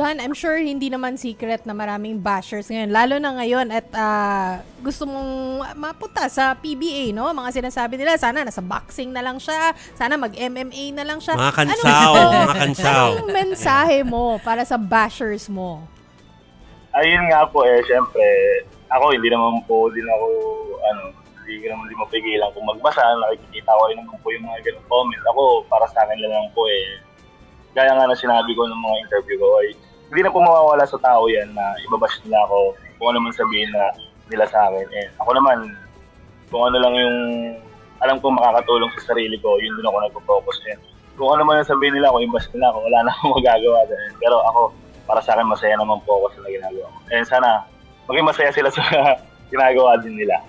John, I'm sure hindi naman secret na maraming bashers ngayon, lalo na ngayon at ah, gusto mong mapunta sa PBA, no? Mga sinasabi nila, sana nasa boxing na lang siya, sana mag-MMA na lang siya. Mga kansaw, Ano- mga kansaw. Anong mensahe mo para sa bashers mo? Ayun nga po eh, syempre, ako hindi naman po din ako, ano, hindi ko naman din mapigilan kung magbasa, nakikita ko rin naman po yung mga ganong comment. Ako, para sa akin lang po eh, gaya nga na sinabi ko ng mga interview ko, ay hindi na po mawawala sa tao yan na ibabash nila ako kung ano man sabihin na nila sa akin. Eh, ako naman, kung ano lang yung alam ko makakatulong sa sarili ko, yun din ako nagpo-focus din. Kung ano man yung sabihin nila, kung i-bash nila ako, wala na akong magagawa din. Pero ako, para sa akin, masaya naman po ako sa ginagawa ko. And sana, maging masaya sila sa ginagawa din nila.